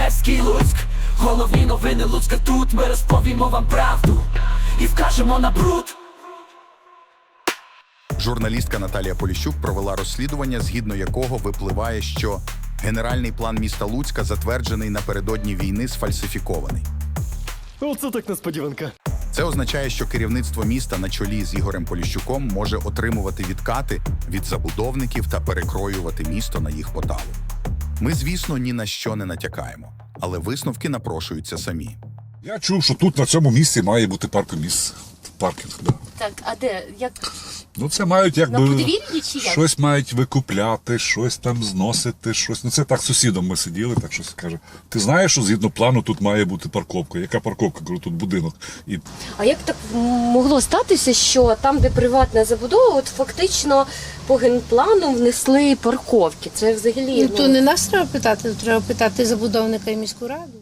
Приморський Луцьк Головні новини Луцька тут Ми розповімо вам правду І вкажемо на бруд Журналістка Наталія Поліщук провела розслідування, згідно якого випливає, що генеральний план міста Луцька затверджений напередодні війни сфальсифікований. Оце так несподіванка. Це означає, що керівництво міста на чолі з Ігорем Поліщуком може отримувати відкати від забудовників та перекроювати місто на їх поталу. Ми, звісно, ні на що не натякаємо, але висновки напрошуються самі. Я чув, що тут на цьому місці має бути паркоміс. Паркінг, да. Так, а де? Як Ну це мають на якби подвір'ї чи як? щось мають викупляти, щось там зносити, щось. Ну це так з сусідом ми сиділи, так щось каже. Ти знаєш, що згідно плану тут має бути парковка. Яка парковка? Кажу, тут будинок. І А як так могло статися, що там, де приватна забудова, от фактично по генплану внесли парковки? Це взагалі Ну, то не нас треба питати, то треба питати забудовника і міську раду.